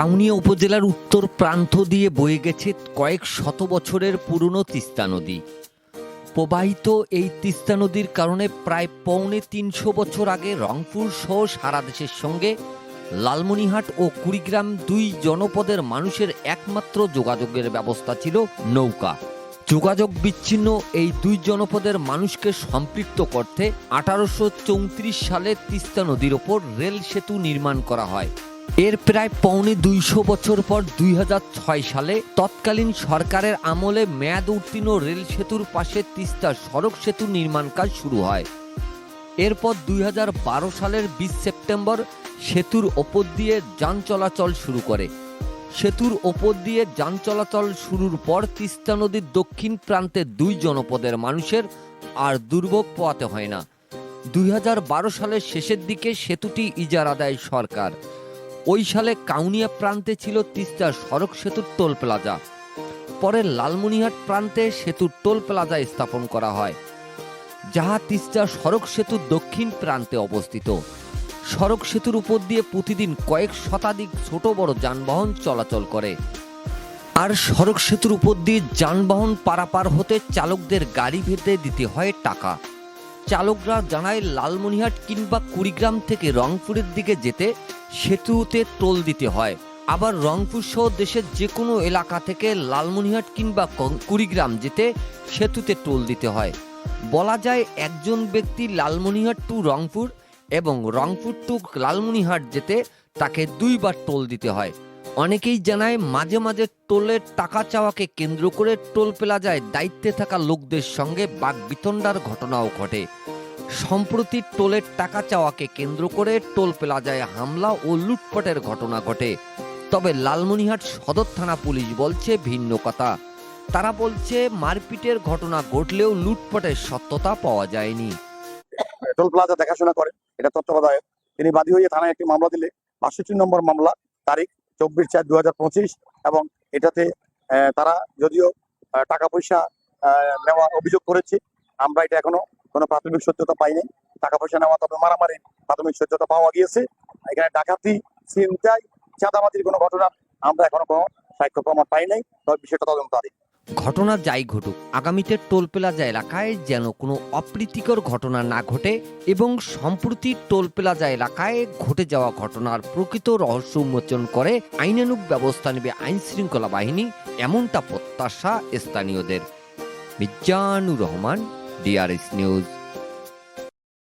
কাউনিয়া উপজেলার উত্তর প্রান্ত দিয়ে বয়ে গেছে কয়েক শত বছরের পুরনো তিস্তা নদী। প্রবাহিত এই তিস্তা নদীর কারণে প্রায় পৌনে তিনশো বছর আগে রংপুর সহ সারা দেশের সঙ্গে লালমনিহাট ও কুড়িগ্রাম দুই জনপদের মানুষের একমাত্র যোগাযোগের ব্যবস্থা ছিল নৌকা। যোগাযোগ বিচ্ছিন্ন এই দুই জনপদের মানুষকে সম্পৃক্ত করতে আঠারোশো চৌত্রিশ সালে তিস্তা নদীর ওপর রেল সেতু নির্মাণ করা হয়। এর প্রায় পৌনে দুইশো বছর পর দুই হাজার ছয় সালে তৎকালীন সরকারের আমলে মেয়াদ উত্তীর্ণ রেল সেতুর পাশে তিস্তা সড়ক সেতু নির্মাণ কাজ শুরু হয়। এরপর দুই হাজার বারো সালের বিশ সেপ্টেম্বর সেতুর ওপর দিয়ে যান চলাচল শুরু করে। সেতুর ওপর দিয়ে যান চলাচল শুরুর পর তিস্তা নদীর দক্ষিণ প্রান্তে দুই জনপদের মানুষের আর দুর্ভোগ পোয়াতে হয় না। দুই হাজার বারো সালের শেষের দিকে সেতুটি ইজারা দেয় সরকার। ওই সালে কাউনিয়া প্রান্তে ছিল তিস্তা সড়ক সেতুর টোল প্লাজা। পরে লালমনিহাট প্রান্তে সেতুর টোল প্লাজা স্থাপন করা হয়, যাহা তিস্তা সড়ক সেতুর দক্ষিণ প্রান্তে অবস্থিত। সড়ক সেতুর উপর দিয়ে প্রতিদিন কয়েক শতাধিক ছোট বড় যানবাহন চলাচল করে। আর সড়ক সেতুর উপর দিয়ে যানবাহন পারাপার হতে চালকদের গাড়ি ভেদে দিতে হয় টাকা। চালকরা জানায় লালমনিহাট কিংবা কুড়িগ্রাম থেকে রংপুরের দিকে যেতে সেতুতে টোল দিতে হয়। আবার রংপুর সহ দেশের যে কোনো এলাকা থেকে লালমনিহাট কিংবা কুড়িগ্রাম যেতে সেতুতে টোল দিতে হয়। বলা যায় একজন ব্যক্তি লালমনিহাট টু রংপুর এবং রংপুর টু লালমনিহাট যেতে তাকে দুইবার টোল দিতে হয়। অনেকেই জানায় মাঝে মাঝে টোলের টাকা চাওয়াকে কেন্দ্র করে টোল প্লাজায় দায়িত্বে থাকা লোকদের সঙ্গে বাঘ বিতণ্ডার ঘটনাও ঘটে। সম্প্রতি টোলের টাকা চাওয়াকে কেন্দ্র করে টোল প্লাজায় হামলা ও লুটপাটের ঘটনা ঘটে। তবে লালমনিহাট সদর থানা পুলিশ বলছে ভিন্ন কথা। তারা বলছে, মারপিটের ঘটনা ঘটলেও লুটপাটের সত্যতা পাওয়া যায়নি। টোল প্লাজা দেখাশোনা করেন, এটা তত্ত্বাবধায়ক। তিনি বাদী হয়ে থানায় একটি মামলা দিলে, বাষট্টি নম্বর মামলা, তারিখ চব্বিশ চার দু এবং এটাতে তারা যদিও টাকা পয়সা নেওয়ার অভিযোগ করেছে, আমরা এটা এখনও কোনো প্রাথমিক সত্যতা পাইনি টাকা পয়সা নেওয়া তবে মারামারি প্রাথমিক সত্যতা পাওয়া গিয়েছে। এখানে ডাকাতি চিন্তায় চাঁদাবাজির কোনো ঘটনা আমরা এখনও কোনো সাক্ষ্য প্রমাণ পাই নাই, তবে বিষয়টা তদন্তাধীন ঘটনা যাই ঘটুক, আগামীতে টোল প্লাজা এলাকায় যেন কোনো অপ্রীতিকর ঘটনা না ঘটে এবং সম্প্রতি টোল প্লাজা এলাকায় ঘটে যাওয়া ঘটনার প্রকৃত রহস্য উন্মোচন করে আইনানুগ ব্যবস্থা নেবে আইন শৃঙ্খলা বাহিনী, এমনটা প্রত্যাশা স্থানীয়দের। মির্জানুর রহমান DRX News.